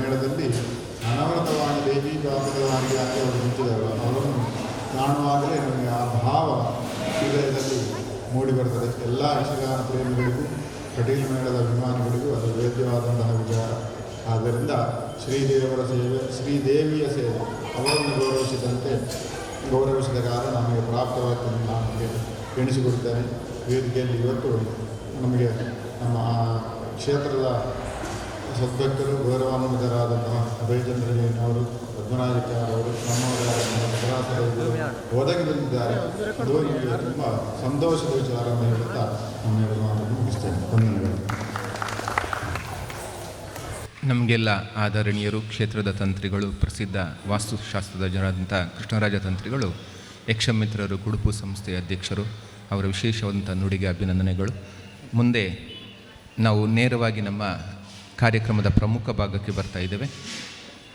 ಮೇಳದಲ್ಲಿ ಅನವೃತವಾಗಿ ದೇವಿ ಭಾಗದವರಾಗಿ ಆಗಿ ಅವರು ನಿಂತಿದ್ದಾರೆ. ಅವರನ್ನು ಕಾಣುವಾಗಲೇ ನಮಗೆ ಆ ಭಾವ ಹೃದಯದಲ್ಲಿ ಮೂಡಿ ಬರ್ತದೆ ಎಲ್ಲ ಯಕ್ಷಗಾನ ಪ್ರೇಮಿಗಳಿಗೂ ಕಟೀಲು ಮೇಳದ ಅಭಿಮಾನಿಗಳಿಗೂ ಅದು ವೇದ್ಯವಾದಂತಹ ವಿಚಾರ. ಆದ್ದರಿಂದ ಶ್ರೀದೇವರ ಸೇವೆ, ಶ್ರೀದೇವಿಯ ಸೇವೆ ಅವರನ್ನು ಗೌರವಿಸಿದಂತೆ ಗೌರವಿಸಿದ ಕಾರಣ ನಮಗೆ ಪ್ರಾಪ್ತವಾಗ್ತದೆ ನಾನು ಎಣಿಸಿಕೊಡುತ್ತೇನೆ. ವೇದಿಕೆಯಲ್ಲಿ ಇವತ್ತು ನಮಗೆ ನಮ್ಮ ಕ್ಷೇತ್ರದ ಸದ್ಭಕ್ತರು ಗೌರವಾನ್ವಿತರಾದಂತಹ ಅಭಯಚಂದ್ರಯ್ಯನವರು ಪದ್ಮರಾಜಕ್ಕಾರವರು ಅವರು ಸರಾಸರಿ ಒದಗಿ ಬಂದಿದ್ದಾರೆ ಅದು ತುಂಬ ಸಂತೋಷದ ವಿಚಾರವನ್ನು ಹೇಳುತ್ತಾ ನಮ್ಮ ಮಾತನ್ನು ಮುಗಿಸ್ತೇನೆ. ನಮಗೆಲ್ಲ ಆದರಣೀಯರು, ಕ್ಷೇತ್ರದ ತಂತ್ರಿಗಳು, ಪ್ರಸಿದ್ಧ ವಾಸ್ತುಶಾಸ್ತ್ರದ ಜನರಾದಂಥ ಕೃಷ್ಣರಾಜ ತಂತ್ರಿಗಳು, ಯಕ್ಷಮಿತ್ರರು ಕುಡುಪು ಸಂಸ್ಥೆಯ ಅಧ್ಯಕ್ಷರು, ಅವರ ವಿಶೇಷವಾದಂಥ ನುಡಿಗೆ ಅಭಿನಂದನೆಗಳು. ಮುಂದೆ ನಾವು ನೇರವಾಗಿ ನಮ್ಮ ಕಾರ್ಯಕ್ರಮದ ಪ್ರಮುಖ ಭಾಗಕ್ಕೆ ಬರ್ತಾ ಇದ್ದೇವೆ.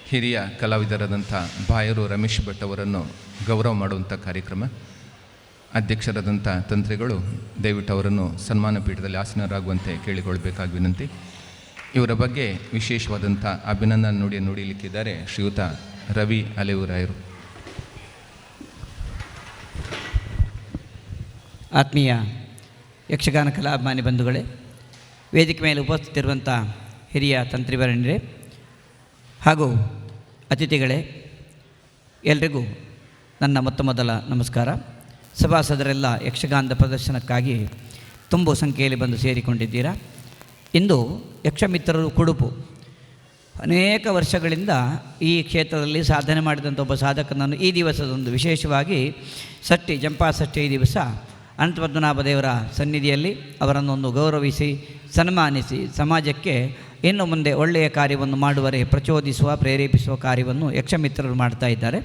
ಹಿರಿಯ ಕಲಾವಿದರಾದಂಥ ಬಾಯರು ರಮೇಶ್ ಭಟ್ ಅವರನ್ನು ಗೌರವ ಮಾಡುವಂಥ ಕಾರ್ಯಕ್ರಮ. ಅಧ್ಯಕ್ಷರಾದಂಥ ತಂತ್ರಿಗಳು ದಯವಿಟ್ಟು ಅವರನ್ನು ಸನ್ಮಾನ ಪೀಠದಲ್ಲಿ ಆಸೀನರಾಗುವಂತೆ ಕೇಳಿಕೊಳ್ಬೇಕಾಗಿ ವಿನಂತಿ. ಇವರ ಬಗ್ಗೆ ವಿಶೇಷವಾದಂಥ ಅಭಿನಂದನ ನುಡಿ ನುಡಿಲಿಕ್ಕಿದ್ದಾರೆ ಶ್ರೀಯುತ ರವಿ ಅಲೆಯೂರಾಯರು. ಆತ್ಮೀಯ ಯಕ್ಷಗಾನ ಕಲಾಭಿಮಾನಿ ಬಂಧುಗಳೇ, ವೇದಿಕೆ ಮೇಲೆ ಉಪಸ್ಥಿತಿರುವಂಥ ಹಿರಿಯ ತಂತ್ರಿವರಣ್ಯರೇ ಹಾಗೂ ಅತಿಥಿಗಳೇ, ಎಲ್ರಿಗೂ ನನ್ನ ಮೊತ್ತ ಮೊದಲ ನಮಸ್ಕಾರ. ಸಭಾಸದರೆಲ್ಲ ಯಕ್ಷಗಾನದ ಪ್ರದರ್ಶನಕ್ಕಾಗಿ ತುಂಬು ಸಂಖ್ಯೆಯಲ್ಲಿ ಬಂದು ಸೇರಿಕೊಂಡಿದ್ದೀರಾ? ಇಂದು ಯಕ್ಷಮಿತ್ರರು ಕುಡುಪು. ಅನೇಕ ವರ್ಷಗಳಿಂದ ಈ ಕ್ಷೇತ್ರದಲ್ಲಿ ಸಾಧನೆ ಮಾಡಿದಂಥ ಒಬ್ಬ ಸಾಧಕನನ್ನು ಈ ದಿವಸದೊಂದು ವಿಶೇಷವಾಗಿ ಷಷ್ಠಿ ಜಂಪಾ ಈ ದಿವಸ ಅನಂತಪದ್ಮನಾಭ ದೇವರ ಸನ್ನಿಧಿಯಲ್ಲಿ ಅವರನ್ನೊಂದು ಗೌರವಿಸಿ, ಸನ್ಮಾನಿಸಿ ಸಮಾಜಕ್ಕೆ ಇನ್ನು ಮುಂದೆ ಒಳ್ಳೆಯ ಕಾರ್ಯವನ್ನು ಮಾಡುವರೆ, ಪ್ರಚೋದಿಸುವ, ಪ್ರೇರೇಪಿಸುವ ಕಾರ್ಯವನ್ನು ಯಕ್ಷಮಿತ್ರರು ಮಾಡ್ತಾ ಇದ್ದಾರೆ.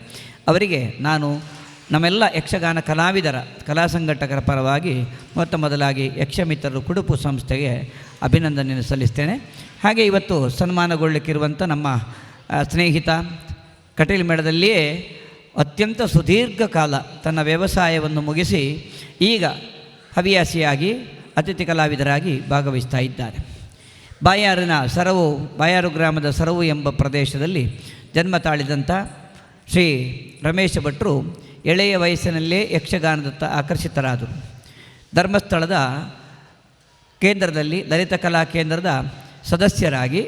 ಅವರಿಗೆ ನಾನು ನಮ್ಮೆಲ್ಲ ಯಕ್ಷಗಾನ ಕಲಾವಿದರ, ಕಲಾ ಸಂಘಟಕರ ಪರವಾಗಿ ಮೊತ್ತ ಮೊದಲಾಗಿ ಯಕ್ಷಮಿತ್ರರು ಕುಡುಪು ಸಂಸ್ಥೆಗೆ ಅಭಿನಂದನೆಯನ್ನು ಸಲ್ಲಿಸ್ತೇನೆ. ಹಾಗೆ ಇವತ್ತು ಸನ್ಮಾನಗೊಳ್ಳಲಿಕ್ಕಿರುವಂಥ ನಮ್ಮ ಸ್ನೇಹಿತ ಕಟೀಲ್ ಮೇಳದಲ್ಲಿಯೇ ಅತ್ಯಂತ ಸುದೀರ್ಘ ಕಾಲ ತನ್ನ ವ್ಯವಸಾಯವನ್ನು ಮುಗಿಸಿ ಈಗ ಹವ್ಯಾಸಿಯಾಗಿ, ಅತಿಥಿ ಕಲಾವಿದರಾಗಿ ಭಾಗವಹಿಸ್ತಾ ಇದ್ದಾರೆ. ಬಾಯಾರಿನ ಸರವು, ಬಾಯಾರು ಗ್ರಾಮದ ಸರವು ಎಂಬ ಪ್ರದೇಶದಲ್ಲಿ ಜನ್ಮ ತಾಳಿದಂಥ ಶ್ರೀ ರಮೇಶ ಭಟ್ರು ಎಳೆಯ ವಯಸ್ಸಿನಲ್ಲೇ ಯಕ್ಷಗಾನದತ್ತ ಆಕರ್ಷಿತರಾದರು. ಧರ್ಮಸ್ಥಳದ ಕೇಂದ್ರದಲ್ಲಿ ದಲಿತ ಕಲಾ ಕೇಂದ್ರದ ಸದಸ್ಯರಾಗಿ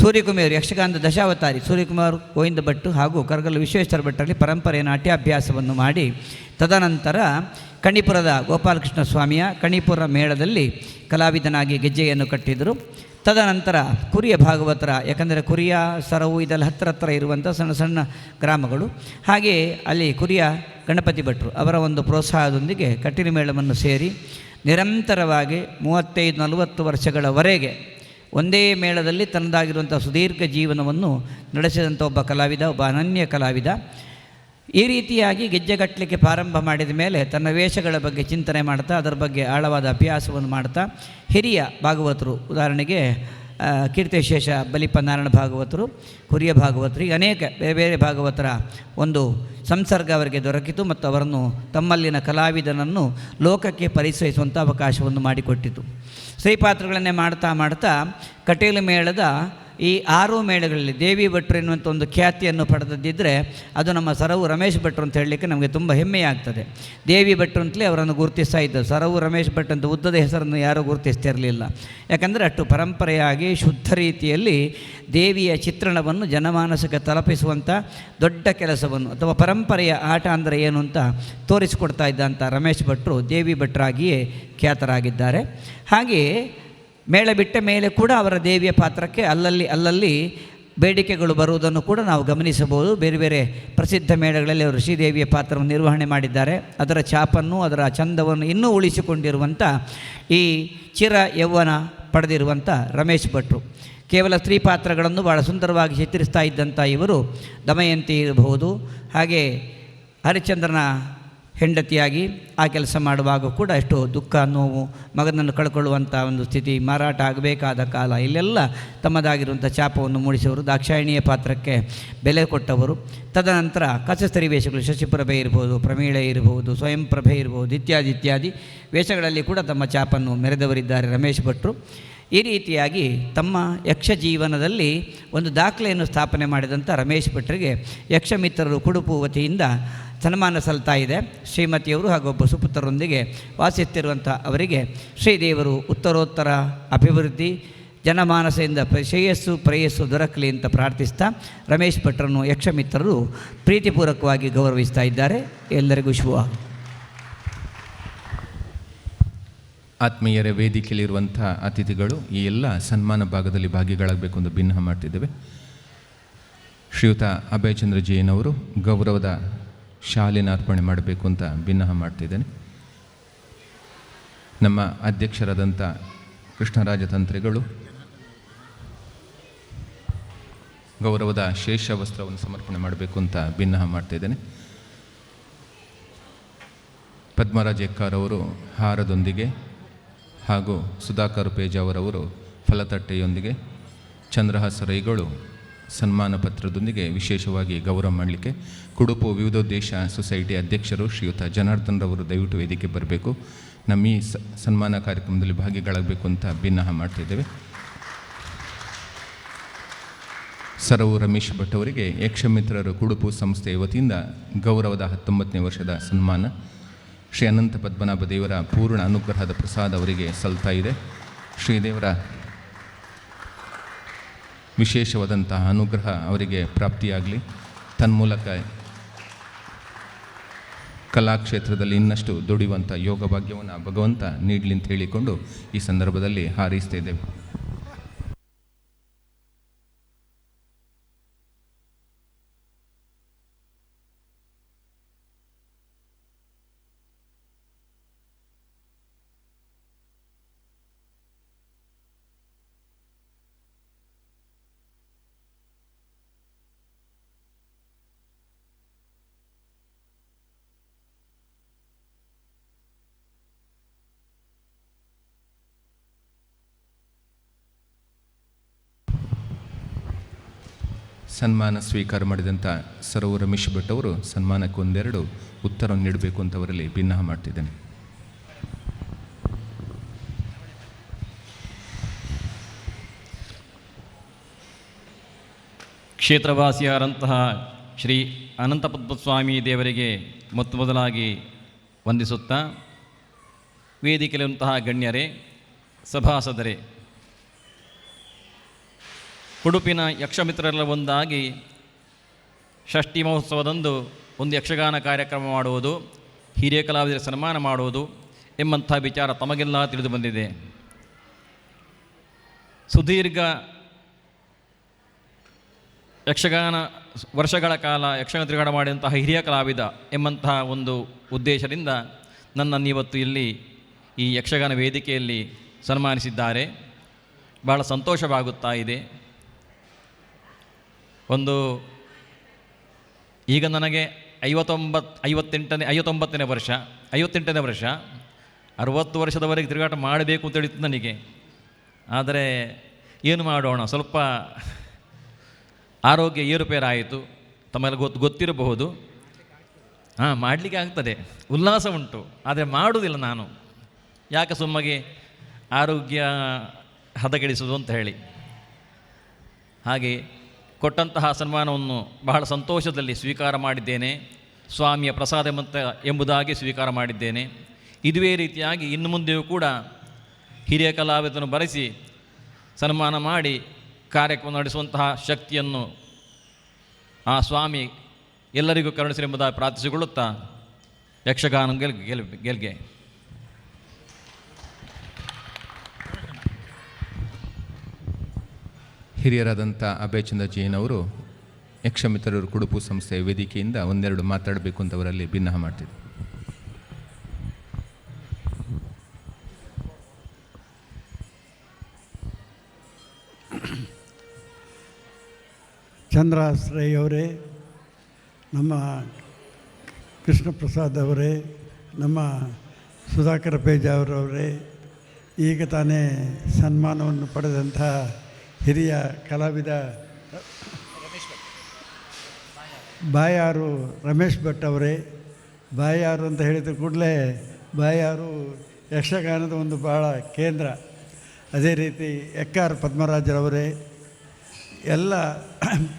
ಸೂರ್ಯಕುಮಾರ್ ಯಕ್ಷಗಾನದ ದಶಾವತಾರಿ ಸೂರ್ಯಕುಮಾರ್, ಗೋವಿಂದ ಭಟ್ ಹಾಗೂ ಕರಗಲ್ಲು ವಿಶ್ವೇಶ್ವರ ಭಟ್ಟರಲ್ಲಿ ಪರಂಪರೆಯ ನಾಟ್ಯಾಭ್ಯಾಸವನ್ನು ಮಾಡಿ ತದನಂತರ ಕಣಿಪುರದ ಗೋಪಾಲಕೃಷ್ಣ ಸ್ವಾಮಿಯ ಕಣಿಪುರ ಮೇಳದಲ್ಲಿ ಕಲಾವಿದನಾಗಿ ಗೆಜ್ಜೆಯನ್ನು ಕಟ್ಟಿದರು. ತದನಂತರ ಕುರಿಯ ಭಾಗವತರ, ಯಾಕಂದರೆ ಕುರಿಯ ಸರವು ಇದೆಲ್ಲ ಹತ್ತಿರ ಹತ್ತಿರ ಇರುವಂಥ ಸಣ್ಣ ಸಣ್ಣ ಗ್ರಾಮಗಳು. ಹಾಗೆಯೇ ಅಲ್ಲಿ ಕುರಿಯ ಗಣಪತಿ ಭಟ್ರು ಅವರ ಒಂದು ಪ್ರೋತ್ಸಾಹದೊಂದಿಗೆ ಕಟ್ಟಿನ ಮೇಳವನ್ನು ಸೇರಿ ನಿರಂತರವಾಗಿ ಮೂವತ್ತೈದು ನಲವತ್ತು ವರ್ಷಗಳವರೆಗೆ ಒಂದೇ ಮೇಳದಲ್ಲಿ ತನ್ನದಾಗಿರುವಂಥ ಸುದೀರ್ಘ ಜೀವನವನ್ನು ನಡೆಸಿದಂಥ ಒಬ್ಬ ಕಲಾವಿದ, ಒಬ್ಬ ಅನನ್ಯ ಕಲಾವಿದ. ಈ ರೀತಿಯಾಗಿ ಗೆಜ್ಜೆಗಟ್ಟಲಿಕ್ಕೆ ಪ್ರಾರಂಭ ಮಾಡಿದ ಮೇಲೆ ತನ್ನ ವೇಷಗಳ ಬಗ್ಗೆ ಚಿಂತನೆ ಮಾಡ್ತಾ, ಅದರ ಬಗ್ಗೆ ಆಳವಾದ ಅಭ್ಯಾಸವನ್ನು ಮಾಡ್ತಾ, ಹಿರಿಯ ಭಾಗವತರು, ಉದಾಹರಣೆಗೆ ಕೀರ್ತಿಶೇಷ ಬಲಿಪ ನಾರಾಯಣ ಭಾಗವತರು, ಕುರಿಯ ಭಾಗವತರು ಈಗ ಅನೇಕ ಬೇರೆ ಬೇರೆ ಭಾಗವತರ ಒಂದು ಸಂಸರ್ಗ ಅವರಿಗೆ ದೊರಕಿತು ಮತ್ತು ಅವರನ್ನು ತಮ್ಮಲ್ಲಿನ ಕಲಾವಿದನನ್ನು ಲೋಕಕ್ಕೆ ಪರಿಚಯಿಸುವಂಥ ಅವಕಾಶವನ್ನು ಮಾಡಿಕೊಟ್ಟಿತು. ಸ್ತ್ರೀಪಾತ್ರಗಳನ್ನೇ ಮಾಡ್ತಾ ಮಾಡ್ತಾ ಕಟೀಲು ಮೇಳದ ಈ ಆರು ಮೇಳಗಳಲ್ಲಿ ದೇವಿ ಭಟ್ರು ಎನ್ನುವಂಥ ಒಂದು ಖ್ಯಾತಿಯನ್ನು ಪಡೆದದ್ದಿದ್ದರೆ ಅದು ನಮ್ಮ ಸರವು ರಮೇಶ್ ಭಟ್ರು ಅಂತ ಹೇಳಲಿಕ್ಕೆ ನಮಗೆ ತುಂಬ ಹೆಮ್ಮೆಯಾಗ್ತದೆ. ದೇವಿ ಭಟ್ರು ಅಂತಲೇ ಅವರನ್ನು ಗುರುತಿಸ್ತಾ ಇದ್ದರು. ಸರವು ರಮೇಶ್ ಭಟ್ ಅಂತ ಉದ್ದದ ಹೆಸರನ್ನು ಯಾರೂ ಗುರುತಿಸ್ತಿರಲಿಲ್ಲ. ಯಾಕಂದರೆ ಅಷ್ಟು ಪರಂಪರೆಯಾಗಿ ಶುದ್ಧ ರೀತಿಯಲ್ಲಿ ದೇವಿಯ ಚಿತ್ರಣವನ್ನು ಜನಮಾನಸಕ್ಕೆ ತಲುಪಿಸುವಂಥ ದೊಡ್ಡ ಕೆಲಸವನ್ನು ಅಥವಾ ಪರಂಪರೆಯ ಆಟ ಅಂದರೆ ಏನು ಅಂತ ತೋರಿಸಿಕೊಡ್ತಾ ಇದ್ದಂಥ ರಮೇಶ್ ಭಟ್ರು ದೇವಿ ಭಟ್ರಾಗಿಯೇ ಖ್ಯಾತರಾಗಿದ್ದಾರೆ. ಹಾಗೆಯೇ ಮೇಳ ಬಿಟ್ಟ ಮೇಲೆ ಕೂಡ ಅವರ ದೇವಿಯ ಪಾತ್ರಕ್ಕೆ ಅಲ್ಲಲ್ಲಿ ಅಲ್ಲಲ್ಲಿ ಬೇಡಿಕೆಗಳು ಬರುವುದನ್ನು ಕೂಡ ನಾವು ಗಮನಿಸಬಹುದು. ಬೇರೆ ಬೇರೆ ಪ್ರಸಿದ್ಧ ಮೇಳಗಳಲ್ಲಿ ಅವರು ಶ್ರೀದೇವಿಯ ಪಾತ್ರವನ್ನು ನಿರ್ವಹಣೆ ಮಾಡಿದ್ದಾರೆ. ಅದರ ಛಾಪನ್ನು, ಅದರ ಚಂದವನ್ನು ಇನ್ನೂ ಉಳಿಸಿಕೊಂಡಿರುವಂಥ ಈ ಚಿರ ಯೌವನ ಪಡೆದಿರುವಂಥ ರಮೇಶ್ ಭಟ್ರು. ಕೇವಲ ಸ್ತ್ರೀ ಪಾತ್ರಗಳನ್ನು ಭಾಳ ಸುಂದರವಾಗಿ ಚಿತ್ರಿಸ್ತಾ ಇದ್ದಂಥ ಇವರು ದಮಯಂತಿ ಇರಬಹುದು. ಹಾಗೆ ಹರಿಶ್ಚಂದ್ರನ ಹೆಂಡತಿಯಾಗಿ ಆ ಕೆಲಸ ಮಾಡುವಾಗ ಕೂಡ ಎಷ್ಟೋ ದುಃಖ, ನೋವು, ಮಗನನ್ನು ಕಳ್ಕೊಳ್ಳುವಂಥ ಒಂದು ಸ್ಥಿತಿ, ಮಾರಾಟ ಆಗಬೇಕಾದ ಕಾಲ. ಇಲ್ಲೆಲ್ಲ ತಮ್ಮದಾಗಿರುವಂಥ ಚಾಪವನ್ನು ಮೂಡಿಸುವರು. ದಾಕ್ಷಾಯಿಣಿಯ ಪಾತ್ರಕ್ಕೆ ಬೆಲೆ ಕೊಟ್ಟವರು. ತದನಂತರ ಕಸಸ್ತರಿ ವೇಷಗಳು, ಶಶಿಪ್ರಭೆ ಇರ್ಬೋದು, ಪ್ರಮೀಳೆ ಇರಬಹುದು ಸ್ವಯಂಪ್ರಭೆ ಇರ್ಬೋದು, ಇತ್ಯಾದಿ ಇತ್ಯಾದಿ ವೇಷಗಳಲ್ಲಿ ಕೂಡ ತಮ್ಮ ಚಾಪನ್ನು ಮೆರೆದವರಿದ್ದಾರೆ ರಮೇಶ್ ಭಟ್ರು. ಈ ರೀತಿಯಾಗಿ ತಮ್ಮ ಯಕ್ಷ ಜೀವನದಲ್ಲಿ ಒಂದು ದಾಖಲೆಯನ್ನು ಸ್ಥಾಪನೆ ಮಾಡಿದಂಥ ರಮೇಶ್ ಭಟ್ರಿಗೆ ಯಕ್ಷಮಿತ್ರರು ಕುಡುಪು ವತಿಯಿಂದ ಸನ್ಮಾನ ಸಲ್ತಾ ಇದೆ. ಶ್ರೀಮತಿಯವರು ಹಾಗೂ ಒಬ್ಬ ಸುಪುತ್ರರೊಂದಿಗೆ ವಾಸಿಸುತ್ತಿರುವಂಥ ಅವರಿಗೆ ಶ್ರೀದೇವರು ಉತ್ತರೋತ್ತರ ಅಭಿವೃದ್ಧಿ ಜನಮಾನಸದಿಂದ ಶ್ರೇಯಸ್ಸು ಪ್ರೇಯಸ್ಸು ದೊರಕಲಿ ಅಂತ ಪ್ರಾರ್ಥಿಸ್ತಾ ರಮೇಶ್ ಭಟ್ರನ್ನು ಯಕ್ಷಮಿತ್ರರು ಪ್ರೀತಿಪೂರ್ವಕವಾಗಿ ಗೌರವಿಸ್ತಾ ಇದ್ದಾರೆ. ಎಲ್ಲರಿಗೂ ಶುಭ ಆತ್ಮೀಯರ, ವೇದಿಕೆಯಲ್ಲಿರುವಂಥ ಅತಿಥಿಗಳು ಈ ಎಲ್ಲ ಸನ್ಮಾನ ಭಾಗದಲ್ಲಿ ಭಾಗಿಗಳಾಗಬೇಕು ಎಂದು ಭಿನ್ನ ಮಾಡ್ತಿದ್ದೇವೆ. ಶ್ರೀಯುತ ಅಭಯಚಂದ್ರ ಜೈನವರು ಗೌರವದ ಶಾಲೆನ ಅರ್ಪಣೆ ಮಾಡಬೇಕು ಅಂತ ಭಿನ್ನ ಮಾಡ್ತಿದ್ದೇನೆ. ನಮ್ಮ ಅಧ್ಯಕ್ಷರಾದಂಥ ಕೃಷ್ಣರಾಜ ತಂತ್ರಿಗಳು ಗೌರವದ ಶೇಷ ವಸ್ತ್ರವನ್ನು ಸಮರ್ಪಣೆ ಮಾಡಬೇಕು ಅಂತ ಭಿನ್ನ ಮಾಡ್ತಿದ್ದೇನೆ. ಪದ್ಮರಾಜ್ ಎಕ್ಕಾರವರು ಹಾರದೊಂದಿಗೆ ಹಾಗೂ ಸುಧಾಕರ್ ಪೇಜಾವರವರು ಫಲತಟ್ಟೆಯೊಂದಿಗೆ ಚಂದ್ರಹಾಸ ರೈಗಳು ಸನ್ಮಾನ ಪತ್ರದೊಂದಿಗೆ ವಿಶೇಷವಾಗಿ ಗೌರವ ಮಾಡಲಿಕ್ಕೆ ಕುಡುಪು ವಿವಿಧೋದ್ದೇಶ ಸೊಸೈಟಿ ಅಧ್ಯಕ್ಷರು ಶ್ರೀಯುತ ಜನಾರ್ದನ್ ರವರು ದಯವಿಟ್ಟು ವೇದಿಕೆ ಬರಬೇಕು. ನಮ್ಮ ಈ ಸನ್ಮಾನ ಕಾರ್ಯಕ್ರಮದಲ್ಲಿ ಭಾಗಿಗಳಾಗಬೇಕು ಅಂತ ಭಿನ್ನಹ ಮಾಡ್ತಿದ್ದೇವೆ ಸರವು ರಮೇಶ್ ಭಟ್ ಅವರಿಗೆ ಯಕ್ಷಮಿತ್ರರು ಕುಡುಪು ಸಂಸ್ಥೆಯ ವತಿಯಿಂದ ಗೌರವದ ಹತ್ತೊಂಬತ್ತನೇ ವರ್ಷದ ಸನ್ಮಾನ. ಶ್ರೀ ಅನಂತ ಪದ್ಮನಾಭ ದೇವರ ಪೂರ್ಣ ಅನುಗ್ರಹದ ಪ್ರಸಾದ ಅವರಿಗೆ ಸಲ್ತಾ ಇದೆ. ಶ್ರೀದೇವರ ವಿಶೇಷವಾದಂತಹ ಅನುಗ್ರಹ ಅವರಿಗೆ ಪ್ರಾಪ್ತಿಯಾಗಲಿ. ತನ್ಮೂಲಕ ಕಲಾಕ್ಷೇತ್ರದಲ್ಲಿ ಇನ್ನಷ್ಟು ದುಡಿಯುವಂಥ ಯೋಗ ಭಾಗ್ಯವನ್ನು ಭಗವಂತ ನೀಡಲಿ ಅಂತ ಹೇಳಿಕೊಂಡು ಈ ಸಂದರ್ಭದಲ್ಲಿ ಹಾರೈಸ್ತಾ ಇದ್ದೇವೆ. ಸನ್ಮಾನ ಸ್ವೀಕಾರ ಮಾಡಿದಂಥ ಸರೋವ ರಮೇಶ್ ಭಟ್ ಅವರು ಸನ್ಮಾನಕ್ಕೆ ಒಂದೆರಡು ಉತ್ತರ ನೀಡಬೇಕು ಅಂತ ಅವರಲ್ಲಿ ಭಿನ್ನ ಮಾಡ್ತಿದ್ದೇನೆ. ಕ್ಷೇತ್ರವಾಸಿಯಾದಂತಹ ಶ್ರೀ ಅನಂತಪದ್ಮಸ್ವಾಮಿ ದೇವರಿಗೆ ಮೊತ್ತ ಮೊದಲಾಗಿ ವಂದಿಸುತ್ತಾ ವೇದಿಕೆಯಲ್ಲಿರುವಂತಹ ಗಣ್ಯರೇ, ಸಭಾಸದರೇ ಉಡುಪಿನ ಯಕ್ಷಮಿತ್ರರೆಲ್ಲ ಒಂದಾಗಿ ಷಷ್ಠಿ ಮಹೋತ್ಸವದಂದು ಒಂದು ಯಕ್ಷಗಾನ ಕಾರ್ಯಕ್ರಮ ಮಾಡುವುದು, ಹಿರಿಯ ಕಲಾವಿದರ ಸನ್ಮಾನ ಮಾಡುವುದು ಎಂಬಂಥ ವಿಚಾರ ತಮಗೆಲ್ಲ ತಿಳಿದು ಬಂದಿದೆ. ಸುದೀರ್ಘ ಯಕ್ಷಗಾನ ವರ್ಷಗಳ ಕಾಲ ಯಕ್ಷಗಾನ ತಿರುಗಾಟ ಮಾಡಿದಂತಹ ಹಿರಿಯ ಕಲಾವಿದ ಎಂಬಂತಹ ಒಂದು ಉದ್ದೇಶದಿಂದ ನನ್ನನ್ನು ಇವತ್ತು ಇಲ್ಲಿ ಈ ಯಕ್ಷಗಾನ ವೇದಿಕೆಯಲ್ಲಿ ಸನ್ಮಾನಿಸಿದ್ದಾರೆ. ಬಹಳ ಸಂತೋಷವಾಗುತ್ತಾ ಇದೆ. ಒಂದು ಈಗ ನನಗೆ ಐವತ್ತೊಂಬತ್ತು ಐವತ್ತೆಂಟನೇ, ಐವತ್ತೊಂಬತ್ತನೇ ವರ್ಷ, ಐವತ್ತೆಂಟನೇ ವರ್ಷ, ಅರುವತ್ತು ವರ್ಷದವರೆಗೆ ತಿರುಗಾಟ ಮಾಡಬೇಕು ಅಂತ ಹೇಳಿತ್ತು ನನಗೆ. ಆದರೆ ಏನು ಮಾಡೋಣ? ಸ್ವಲ್ಪ ಆರೋಗ್ಯ ಏರುಪೇರಾಯಿತು. ತಮ್ಮೆಲ್ಲ ಗೊತ್ತು, ಗೊತ್ತಿರಬಹುದು. ಹಾಂ, ಮಾಡಲಿಕ್ಕೆ ಆಗ್ತದೆ. ಉಲ್ಲಾಸ ಉಂಟು. ಆದರೆ ಮಾಡುವುದಿಲ್ಲ ನಾನು. ಯಾಕೆ ಸುಮ್ಮಗೆ ಆರೋಗ್ಯ ಹದಗೆಡಿಸೋದು ಅಂತ ಹೇಳಿ. ಹಾಗೆ ಕೊಟ್ಟಂತಹ ಸನ್ಮಾನವನ್ನು ಬಹಳ ಸಂತೋಷದಲ್ಲಿ ಸ್ವೀಕಾರ ಮಾಡಿದ್ದೇನೆ. ಸ್ವಾಮಿಯ ಪ್ರಸಾದ ಎಂಬುದಾಗಿ ಸ್ವೀಕಾರ ಮಾಡಿದ್ದೇನೆ. ಇದುವೇ ರೀತಿಯಾಗಿ ಇನ್ನು ಮುಂದೆಯೂ ಕೂಡ ಹಿರಿಯ ಕಲಾವಿದನ್ನು ಬರೆಸಿ ಸನ್ಮಾನ ಮಾಡಿ ಕಾರ್ಯಕ್ರಮ ನಡೆಸುವಂತಹ ಶಕ್ತಿಯನ್ನು ಆ ಸ್ವಾಮಿ ಎಲ್ಲರಿಗೂ ಕರುಣಿಸಲಿ ಎಂಬುದಾಗಿ ಪ್ರಾರ್ಥಿಸಿಕೊಳ್ಳುತ್ತಾ ಯಕ್ಷಗಾನ ಗೆಲ್ ಗೆಲ್ ಗೆಲ್ಗೆ. ಹಿರಿಯರಾದಂಥ ಜೈನ್ ಅವರು ಯಕ್ಷಮಿತ್ರರು ಕುಡುಪು ಸಂಸ್ಥೆಯ ವೇದಿಕೆಯಿಂದ ಒಂದೆರಡು ಮಾತಾಡಬೇಕು ಅಂತ ಅವರಲ್ಲಿ ಭಿನ್ನ ಮಾಡ್ತಿದ್ದೆ. ಚಂದ್ರಾಶ್ರೈ ಅವರೇ, ನಮ್ಮ ಕೃಷ್ಣ ಪ್ರಸಾದ್ ಅವರೇ, ನಮ್ಮ ಸುಧಾಕರ ಪೇಜಾವ್ರವರೇ ಈಗ ತಾನೇ ಸನ್ಮಾನವನ್ನು ಪಡೆದಂಥ ಹಿರಿಯ ಕಲಾವಿದ ಬಾಯಾರು ರಮೇಶ್ ಭಟ್ ಅವರೇ. ಬಾಯಾರು ಅಂತ ಹೇಳಿದ ಕೂಡಲೇ ಬಾಯಾರು ಯಕ್ಷಗಾನದ ಒಂದು ಭಾಳ ಕೇಂದ್ರ. ಅದೇ ರೀತಿ ಎಕ್ಕಾರ್ ಪದ್ಮರಾಜರವರೇ, ಎಲ್ಲ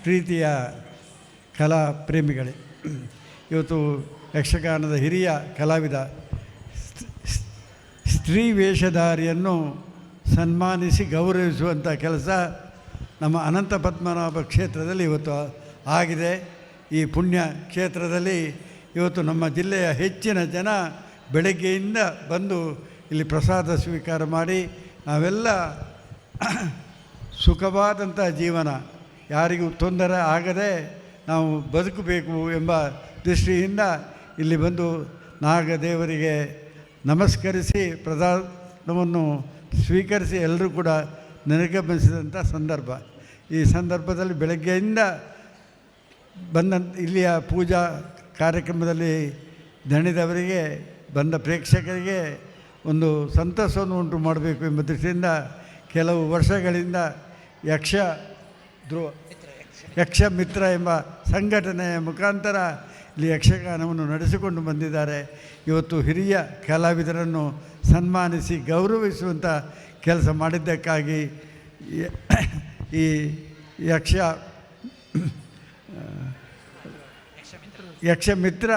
ಪ್ರೀತಿಯ ಕಲಾ ಪ್ರೇಮಿಗಳೇ. ಇವತ್ತು ಯಕ್ಷಗಾನದ ಹಿರಿಯ ಕಲಾವಿದ ಸ್ತ್ರೀ ವೇಷಧಾರಿಯನ್ನು ಸನ್ಮಾನಿಸಿ ಗೌರವಿಸುವಂಥ ಕೆಲಸ ನಮ್ಮ ಅನಂತ ಪದ್ಮನಾಭ ಕ್ಷೇತ್ರದಲ್ಲಿ ಇವತ್ತು ಆಗಿದೆ. ಈ ಪುಣ್ಯ ಕ್ಷೇತ್ರದಲ್ಲಿ ಇವತ್ತು ನಮ್ಮ ಜಿಲ್ಲೆಯ ಹೆಚ್ಚಿನ ಜನ ಬೆಳಗ್ಗೆಯಿಂದ ಬಂದು ಇಲ್ಲಿ ಪ್ರಸಾದ ಸ್ವೀಕಾರ ಮಾಡಿ ನಾವೆಲ್ಲ ಸುಖವಾದಂಥ ಜೀವನ. ಯಾರಿಗೂ ತೊಂದರೆ ಆಗದೆ ನಾವು ಬದುಕಬೇಕು ಎಂಬ ದೃಷ್ಟಿಯಿಂದ ಇಲ್ಲಿ ಬಂದು ನಾಗದೇವರಿಗೆ ನಮಸ್ಕರಿಸಿ ಪ್ರಸಾದವನ್ನು ಸ್ವೀಕರಿಸಿ ಎಲ್ಲರೂ ಕೂಡ ನಿರ್ಗಮಿಸಿದಂಥ ಸಂದರ್ಭ. ಈ ಸಂದರ್ಭದಲ್ಲಿ ಬೆಳಗ್ಗೆಯಿಂದ ಬಂದ ಇಲ್ಲಿಯ ಪೂಜಾ ಕಾರ್ಯಕ್ರಮದಲ್ಲಿ ದಣಿದವರಿಗೆ, ಬಂದ ಪ್ರೇಕ್ಷಕರಿಗೆ ಒಂದು ಸಂತಸವನ್ನು ಉಂಟು ಮಾಡಬೇಕು ಎಂಬ ದೃಷ್ಟಿಯಿಂದ ಕೆಲವು ವರ್ಷಗಳಿಂದ ಯಕ್ಷ ಧ್ರುವ ಯಕ್ಷ ಮಿತ್ರ ಎಂಬ ಸಂಘಟನೆಯ ಮುಖಾಂತರ ಇಲ್ಲಿ ಯಕ್ಷಗಾನವನ್ನು ನಡೆಸಿಕೊಂಡು ಬಂದಿದ್ದಾರೆ. ಇವತ್ತು ಹಿರಿಯ ಕಲಾವಿದರನ್ನು ಸನ್ಮಾನಿಸಿ ಗೌರವಿಸುವಂಥ ಕೆಲಸ ಮಾಡಿದ್ದಕ್ಕಾಗಿ ಈ- ಯಕ್ಷ ಯಕ್ಷ ಮಿತ್ರ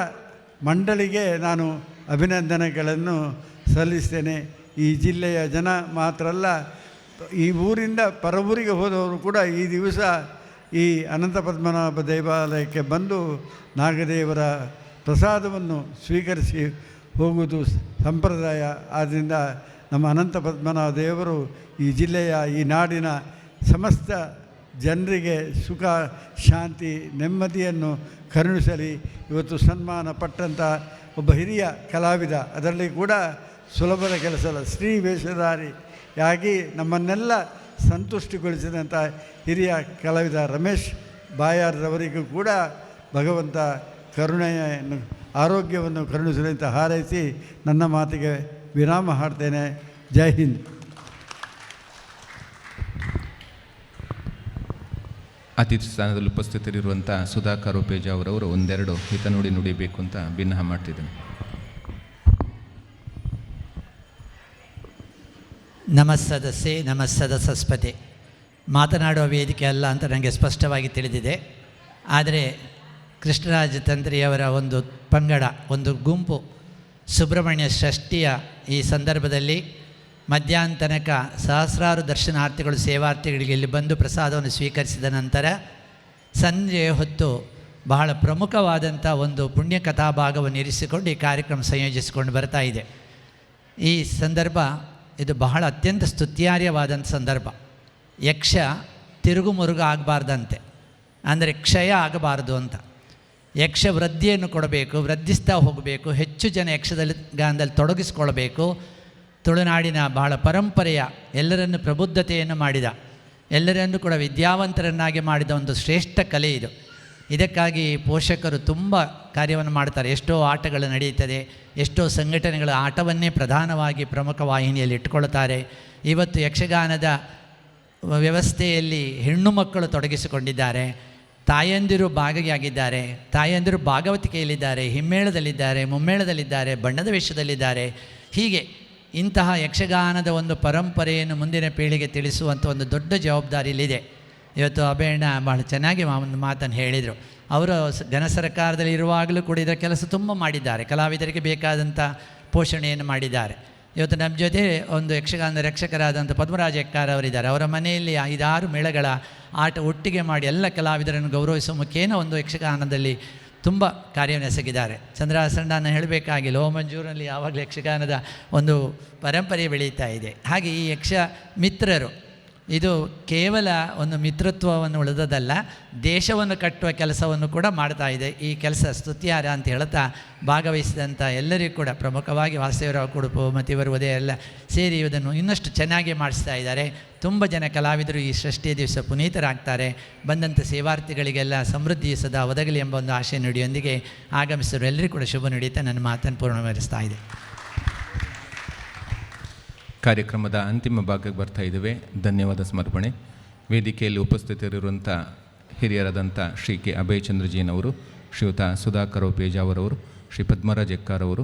ಮಂಡಳಿಗೆ ನಾನು ಅಭಿನಂದನೆಗಳನ್ನು ಸಲ್ಲಿಸ್ತೇನೆ. ಈ ಜಿಲ್ಲೆಯ ಜನ ಮಾತ್ರ ಅಲ್ಲ, ಈ ಊರಿಂದ ಪರವೂರಿಗೆ ಹೋದವರು ಕೂಡ ಈ ದಿವಸ ಈ ಅನಂತ ಪದ್ಮನಾಭ ದೇವಾಲಯಕ್ಕೆ ಬಂದು ನಾಗದೇವರ ಪ್ರಸಾದವನ್ನು ಸ್ವೀಕರಿಸಿ ಹೋಗುವುದು ಸಂಪ್ರದಾಯ. ಆದ್ದರಿಂದ ನಮ್ಮ ಅನಂತ ಪದ್ಮನಾಭ ದೇವರು ಈ ಜಿಲ್ಲೆಯ, ಈ ನಾಡಿನ ಸಮಸ್ತ ಜನರಿಗೆ ಸುಖ, ಶಾಂತಿ, ನೆಮ್ಮದಿಯನ್ನು ಕರುಣಿಸಲಿ. ಇವತ್ತು ಸನ್ಮಾನ ಪಟ್ಟಂಥ ಒಬ್ಬ ಹಿರಿಯ ಕಲಾವಿದ. ಅದರಲ್ಲಿ ಕೂಡ ಸುಲಭದ ಕೆಲಸ ಅಲ್ಲ. ಶ್ರೀ ವೇಷಧಾರಿಯಾಗಿ ನಮ್ಮನ್ನೆಲ್ಲ ಸಂತುಷ್ಟಿಗೊಳಿಸಿದಂಥ ಹಿರಿಯ ಕಲಾವಿದ ರಮೇಶ್ ಬಾಯಾರ್ರವರಿಗೂ ಕೂಡ ಭಗವಂತ ಕರುಣೆಯನ್ನು ಆರೋಗ್ಯವನ್ನು ಕರುಣಿಸಲಿ ಅಂತ ಹಾರೈಸಿ ನನ್ನ ಮಾತಿಗೆ ವಿರಾಮ ಹಾಡ್ತೇನೆ. ಜೈ ಹಿಂದ್. ಅತಿಥಿ ಸ್ಥಾನದಲ್ಲಿ ಉಪಸ್ಥಿತರಿರುವಂಥ ಸುಧಾಕರ್ ರೂಪೇಜ ಅವರವರು ಒಂದೆರಡು ಹಿತನುಡಿ ನುಡಿಬೇಕು ಅಂತ ಭಿನ್ನ ಮಾಡ್ತಿದ್ದೇನೆ. ನಮಸ್ಸದಸ್ಸೆ ನಮಸ್ಸದಸಸ್ಪತಿ. ಮಾತನಾಡುವ ವೇದಿಕೆ ಅಲ್ಲ ಅಂತ ನನಗೆ ಸ್ಪಷ್ಟವಾಗಿ ತಿಳಿದಿದೆ. ಆದರೆ ಕೃಷ್ಣರಾಜ ತಂತ್ರಿಯವರ ಒಂದು ಪಂಗಡ, ಒಂದು ಗುಂಪು ಸುಬ್ರಹ್ಮಣ್ಯ ಷಷ್ಠಿಯ ಈ ಸಂದರ್ಭದಲ್ಲಿ ಮಧ್ಯಾಹ್ನ ತನಕ ಸಹಸ್ರಾರು ದರ್ಶನಾರ್ಥಿಗಳು, ಸೇವಾರ್ಥಿಗಳಿಗೆ ಇಲ್ಲಿ ಬಂದು ಪ್ರಸಾದವನ್ನು ಸ್ವೀಕರಿಸಿದ ನಂತರ ಸಂಜೆ ಹೊತ್ತು ಬಹಳ ಪ್ರಮುಖವಾದಂಥ ಒಂದು ಪುಣ್ಯ ಕಥಾಭಾಗವನ್ನು ಇರಿಸಿಕೊಂಡು ಈ ಕಾರ್ಯಕ್ರಮ ಸಂಯೋಜಿಸಿಕೊಂಡು ಬರ್ತಾ ಇದೆ. ಈ ಸಂದರ್ಭ ಇದು ಬಹಳ ಅತ್ಯಂತ ಸ್ತುತ್ಯಾರ್ಯವಾದಂಥ ಸಂದರ್ಭ. ಯಕ್ಷ ತಿರುಗು ಮುರುಗು ಆಗಬಾರ್ದಂತೆ. ಅಂದರೆ ಕ್ಷಯ ಆಗಬಾರ್ದು ಅಂತ. ಯಕ್ಷ ವೃದ್ಧಿಯನ್ನು ಕೊಡಬೇಕು, ವೃದ್ಧಿಸ್ತಾ ಹೋಗಬೇಕು, ಹೆಚ್ಚು ಜನ ಯಕ್ಷದಲ್ಲಿ ಗಾನದಲ್ಲಿ ತೊಡಗಿಸ್ಕೊಳ್ಬೇಕು. ತುಳುನಾಡಿನ ಬಹಳ ಪರಂಪರೆಯ ಎಲ್ಲರನ್ನು ಪ್ರಬುದ್ಧತೆಯನ್ನು ಮಾಡಿದ, ಎಲ್ಲರನ್ನು ಕೂಡ ವಿದ್ಯಾವಂತರನ್ನಾಗಿ ಮಾಡಿದ ಒಂದು ಶ್ರೇಷ್ಠ ಕಲೆ ಇದು. ಇದಕ್ಕಾಗಿ ಪೋಷಕರು ತುಂಬ ಕಾರ್ಯವನ್ನು ಮಾಡ್ತಾರೆ. ಎಷ್ಟೋ ಆಟಗಳು ನಡೆಯುತ್ತದೆ, ಎಷ್ಟೋ ಸಂಘಟನೆಗಳ ಆಟವನ್ನೇ ಪ್ರಧಾನವಾಗಿ ಪ್ರಮುಖ ವಾಹಿನಿಯಲ್ಲಿ ಇಟ್ಕೊಳ್ತಾರೆ ಇವತ್ತು ಯಕ್ಷಗಾನದ ವ್ಯವಸ್ಥೆಯಲ್ಲಿ ಹೆಣ್ಣು ಮಕ್ಕಳು ತೊಡಗಿಸಿಕೊಂಡಿದ್ದಾರೆ. ತಾಯಂದಿರು ಭಾಗಿಯಾಗಿದ್ದಾರೆ, ತಾಯಂದಿರು ಭಾಗವತಿಕೆಯಲ್ಲಿದ್ದಾರೆ ಹಿಮ್ಮೇಳದಲ್ಲಿದ್ದಾರೆ, ಮುಮ್ಮೇಳದಲ್ಲಿದ್ದಾರೆ, ಬಣ್ಣದ ವೇಷದಲ್ಲಿದ್ದಾರೆ. ಹೀಗೆ ಇಂತಹ ಯಕ್ಷಗಾನದ ಒಂದು ಪರಂಪರೆಯನ್ನು ಮುಂದಿನ ಪೀಳಿಗೆ ತಿಳಿಸುವಂಥ ಒಂದು ದೊಡ್ಡ ಜವಾಬ್ದಾರಿ ಇಲ್ಲಿದೆ ಇವತ್ತು ಅಭಯಣ್ಣ ಭಾಳ ಚೆನ್ನಾಗಿ ಒಂದು ಮಾತನ್ನು ಹೇಳಿದರು. ಅವರು ಘನ ಸರ್ಕಾರದಲ್ಲಿ ಇರುವಾಗಲೂ ಕೂಡ ಇದರ ಕೆಲಸ ತುಂಬ ಮಾಡಿದ್ದಾರೆ. ಕಲಾವಿದರಿಗೆ ಬೇಕಾದಂಥ ಪೋಷಣೆಯನ್ನು ಮಾಡಿದ್ದಾರೆ. ಇವತ್ತು ನಮ್ಮ ಜೊತೆ ಒಂದು ಯಕ್ಷಗಾನದ ರಕ್ಷಕರಾದಂಥ ಪದ್ಮರಾಜ ಎಕ್ಕಾರ ಅವರಿದ್ದಾರೆ. ಅವರ ಮನೆಯಲ್ಲಿ ಐದಾರು ಮೇಳಗಳ ಆಟ ಒಟ್ಟಿಗೆ ಮಾಡಿ ಎಲ್ಲ ಕಲಾವಿದರನ್ನು ಗೌರವಿಸುವ ಮುಖೇನ ಒಂದು ಯಕ್ಷಗಾನದಲ್ಲಿ ತುಂಬ ಕಾರ್ಯವೆಸಗಿದ್ದಾರೆ ಚಂದ್ರಹಾಸಣ್ಣ ನಾನು ಹೇಳಬೇಕಾಗಿಲ್ಲ ಓ ಮಂಜೂರಲ್ಲಿ ಯಾವಾಗಲೂ ಯಕ್ಷಗಾನದ ಒಂದು ಪರಂಪರೆ ಬೆಳೀತಾ ಇದೆ. ಹಾಗೆ ಈ ಯಕ್ಷ ಮಿತ್ರರು ಇದು ಕೇವಲ ಒಂದು ಮಿತ್ರತ್ವವನ್ನು ಉಳಿದದಲ್ಲ ದೇಶವನ್ನು ಕಟ್ಟುವ ಕೆಲಸವನ್ನು ಕೂಡ ಮಾಡ್ತಾ ಇದೆ. ಈ ಕೆಲಸ ಸ್ತುತ್ಯಾರ ಅಂತ ಹೇಳ್ತಾ ಭಾಗವಹಿಸಿದಂಥ ಎಲ್ಲರಿಗೂ ಕೂಡ ಪ್ರಮುಖವಾಗಿ ವಾಸುದೇವರಾವ್ ಕುಡುಪು ಮತ್ತು ಇವರು ಉದಯ ಎಲ್ಲ ಸೇರಿ ಇದನ್ನು ಇನ್ನಷ್ಟು ಚೆನ್ನಾಗಿ ಮಾಡಿಸ್ತಾ ಇದ್ದಾರೆ. ತುಂಬ ಜನ ಕಲಾವಿದರು ಈ ಷಷ್ಠಿಯ ದಿವಸ ಪುನೀತರಾಗ್ತಾರೆ. ಬಂದಂಥ ಸೇವಾರ್ಥಿಗಳಿಗೆಲ್ಲ ಸಮೃದ್ಧಿ ಸದಾ ಒದಗಲಿ ಎಂಬ ಒಂದು ಆಶಯ ನುಡಿಯೊಂದಿಗೆ ಆಗಮಿಸಿದರು ಎಲ್ಲರಿಗೂ ಕೂಡ ಶುಭ ನುಡಿಯುತ್ತಾ ನನ್ನ ಮಾತನ್ನು ಪೂರ್ಣಗೊಳಿಸ್ತಾ ಇದೆ. ಕಾರ್ಯಕ್ರಮದ ಅಂತಿಮ ಭಾಗಕ್ಕೆ ಬರ್ತಾ ಇದ್ದೇವೆ. ಧನ್ಯವಾದ ಸಮರ್ಪಣೆ. ವೇದಿಕೆಯಲ್ಲಿ ಉಪಸ್ಥಿತರಿರುವಂಥ ಹಿರಿಯರಾದಂಥ ಶ್ರೀ ಕೆ. ಅಭಯಚಂದ್ರಜೀನವರು ಶ್ರೀಯುತ ಸುಧಾಕರ್ ಪೇಜಾವರವರು ಶ್ರೀ ಪದ್ಮರಾಜ್ ಎಕ್ಕಾರವರು,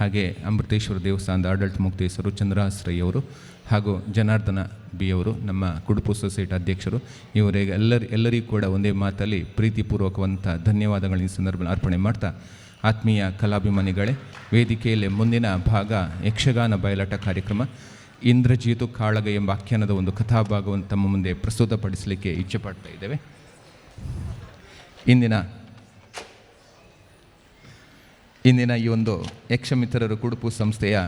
ಹಾಗೆ ಅಮೃತೇಶ್ವರ ದೇವಸ್ಥಾನದ ಆಡಳಿತ ಮುಕ್ತೇಶ್ವರು ಚಂದ್ರಹಾಸ್ರಯ್ಯವರು ಹಾಗೂ ಜನಾರ್ದನ ಬಿ ಅವರು ನಮ್ಮ ಕುಡುಪು ಸೊಸೈಟಿ ಅಧ್ಯಕ್ಷರು ಇವರಿಗೆ ಎಲ್ಲರ, ಎಲ್ಲರಿಗೂ ಕೂಡ ಒಂದೇ ಮಾತಲ್ಲಿ ಪ್ರೀತಿಪೂರ್ವಕವಂಥ ಧನ್ಯವಾದಗಳ ಈ ಸಂದರ್ಭದಲ್ಲಿ ಅರ್ಪಣೆ ಮಾಡ್ತಾ ಆತ್ಮೀಯ ಕಲಾಭಿಮಾನಿಗಳೇ, ವೇದಿಕೆಯಲ್ಲಿ ಮುಂದಿನ ಭಾಗ ಯಕ್ಷಗಾನ ಬಯಲಾಟ ಕಾರ್ಯಕ್ರಮ. ಇಂದ್ರಜೀತು ಕಾಳಗ ಎಂಬ ಆಖ್ಯಾನದ ಒಂದು ಕಥಾಭಾಗವನ್ನು ತಮ್ಮ ಮುಂದೆ ಪ್ರಸ್ತುತಪಡಿಸಲಿಕ್ಕೆ ಇಚ್ಛೆ ಪಡ್ತಾ ಇದ್ದೇವೆ. ಇಂದಿನ ಇಂದಿನ ಈ ಒಂದು ಯಕ್ಷಮಿತ್ರರು ಕುಡುಪು ಸಂಸ್ಥೆಯ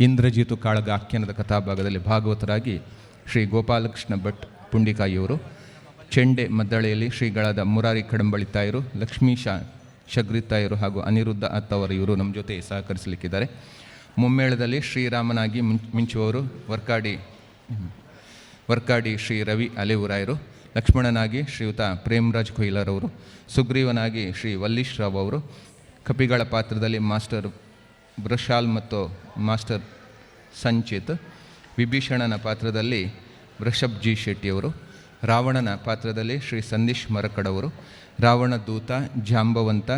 ಇಂದ್ರಜೀತು ಕಾಳಗ ಆಖ್ಯಾನದ ಕಥಾಭಾಗದಲ್ಲಿ ಭಾಗವತರಾಗಿ ಶ್ರೀ ಗೋಪಾಲಕೃಷ್ಣ ಭಟ್ ಪುಂಡಿಕಾಯಿಯವರು, ಚೆಂಡೆ ಮದ್ದಳೆಯಲ್ಲಿ ಶ್ರೀಗಳಾದ ಮುರಾರಿ ಕಡಂಬಳಿ ತಾಯರು ಲಕ್ಷ್ಮೀಶ ಶಗ್ರಿ ತಾಯರು ಹಾಗೂ ಅನಿರುದ್ಧ ಅತ್ತವರ ಇವರು ನಮ್ಮ ಜೊತೆ ಸಹಕರಿಸಲಿಕ್ಕಿದ್ದಾರೆ. ಮುಮ್ಮೇಳದಲ್ಲಿ ಶ್ರೀರಾಮನಾಗಿ ಮಿಂಚ್ ಮಿಂಚುವವರು ವರ್ಕಾಡಿ ವರ್ಕಾಡಿ ಶ್ರೀ ರವಿ ಅಲೆವುರಾಯರು ಲಕ್ಷ್ಮಣನಾಗಿ ಶ್ರೀಯುತ ಪ್ರೇಮರಾಜ್ ಕೊಯ್ಲರವರು ಸುಗ್ರೀವನಾಗಿ ಶ್ರೀ ವಲ್ಲೀಶ್ ರಾವ್ ಅವರು, ಕಪಿಗಳ ಪಾತ್ರದಲ್ಲಿ ಮಾಸ್ಟರ್ ಬ್ರಶಾಲ್ ಮತ್ತು ಮಾಸ್ಟರ್ ಸಂಚಿತ್, ವಿಭೀಷಣನ ಪಾತ್ರದಲ್ಲಿ ವೃಷಭ್ ಜಿ ಶೆಟ್ಟಿಯವರು ರಾವಣನ ಪಾತ್ರದಲ್ಲಿ ಶ್ರೀ ಸಂದೀಶ್ ಮರಕಡವರು, ರಾವಣ ದೂತ, ಜಾಂಬವಂತ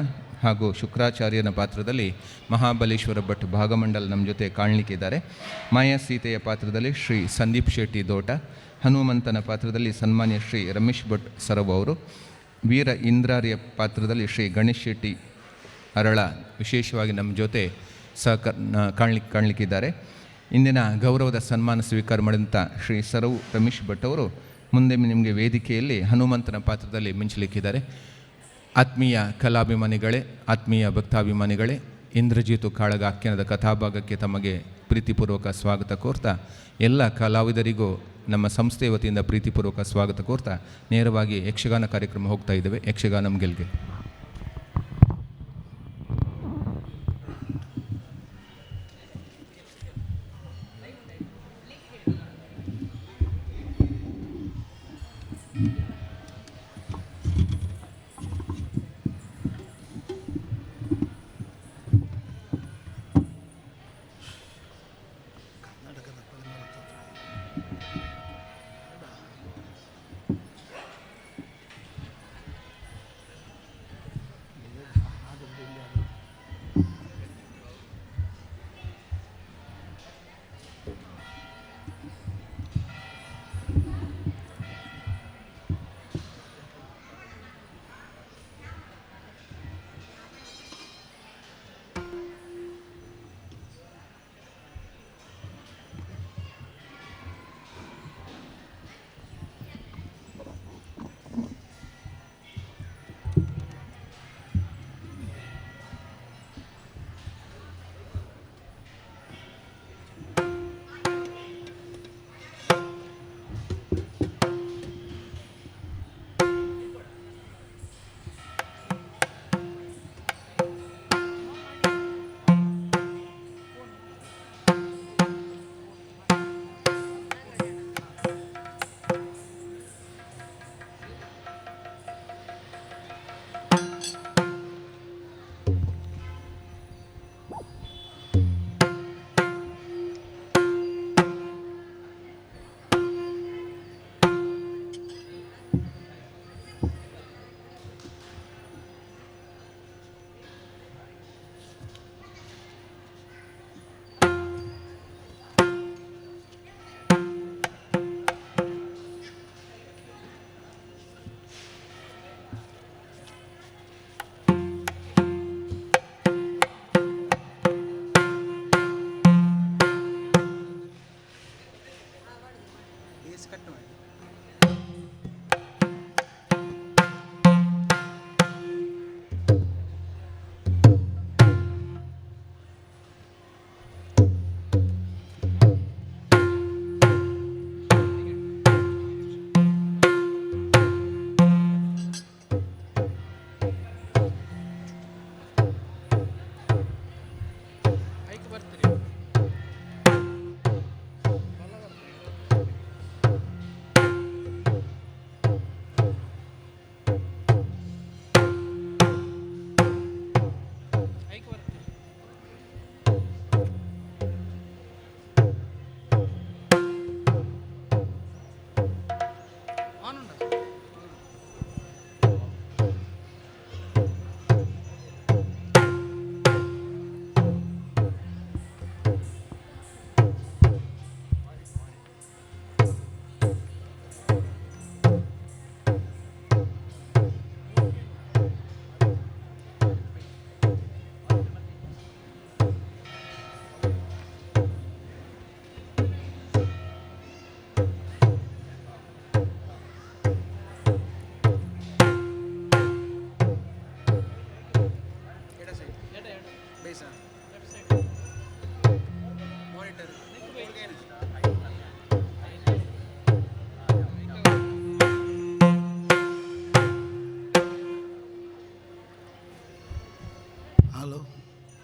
ಹಾಗೂ ಶುಕ್ರಾಚಾರ್ಯನ ಪಾತ್ರದಲ್ಲಿ ಮಹಾಬಲೇಶ್ವರ ಭಟ್ ಭಾಗಮಂಡಲ್ ನಮ್ಮ ಜೊತೆ ಕಾಣಲಿಕ್ಕಿದ್ದಾರೆ. ಮಾಯಾ ಸೀತೆಯ ಪಾತ್ರದಲ್ಲಿ ಶ್ರೀ ಸಂದೀಪ್ ಶೆಟ್ಟಿ ದೋಟ, ಹನುಮಂತನ ಪಾತ್ರದಲ್ಲಿ ಸನ್ಮಾನ್ಯ ಶ್ರೀ ರಮೇಶ್ ಭಟ್ ಸರವ್ ಅವರು, ವೀರ ಇಂದ್ರಾರ್ಯ ಪಾತ್ರದಲ್ಲಿ ಶ್ರೀ ಗಣೇಶ್ ಶೆಟ್ಟಿ ಅರಳ ವಿಶೇಷವಾಗಿ ನಮ್ಮ ಜೊತೆ ಸಹಕ ಕಾಣ್ಲಿಕ್ಕೆ ಕಾಣಲಿಕ್ಕಿದ್ದಾರೆ. ಇಂದಿನ ಗೌರವದ ಸನ್ಮಾನ ಸ್ವೀಕಾರ ಮಾಡಿದಂಥ ಶ್ರೀ ಸರವು, ರಮೇಶ್ ಭಟ್ ಅವರು ಮುಂದೆ ನಿಮಗೆ ವೇದಿಕೆಯಲ್ಲಿ ಹನುಮಂತನ ಪಾತ್ರದಲ್ಲಿ ಮಿಂಚಲಿಕ್ಕಿದ್ದಾರೆ. ಆತ್ಮೀಯ ಕಲಾಭಿಮಾನಿಗಳೇ, ಆತ್ಮೀಯ ಭಕ್ತಾಭಿಮಾನಿಗಳೇ, ಇಂದ್ರಜಿತು ಕಾಳಗ ಆಖ್ಯಾನದ ಕಥಾಭಾಗಕ್ಕೆ ತಮಗೆ ಪ್ರೀತಿಪೂರ್ವಕ ಸ್ವಾಗತ ಕೋರ್ತಾ, ಎಲ್ಲ ಕಲಾವಿದರಿಗೂ ನಮ್ಮ ಸಂಸ್ಥೆ ವತಿಯಿಂದ ಪ್ರೀತಿಪೂರ್ವಕ ಸ್ವಾಗತ ಕೋರ್ತಾ, ನೇರವಾಗಿ ಯಕ್ಷಗಾನ ಕಾರ್ಯಕ್ರಮ ಹೋಗ್ತಾ ಇದ್ದೇವೆ. ಯಕ್ಷಗಾನಂ ಗೆಲ್ಗೆ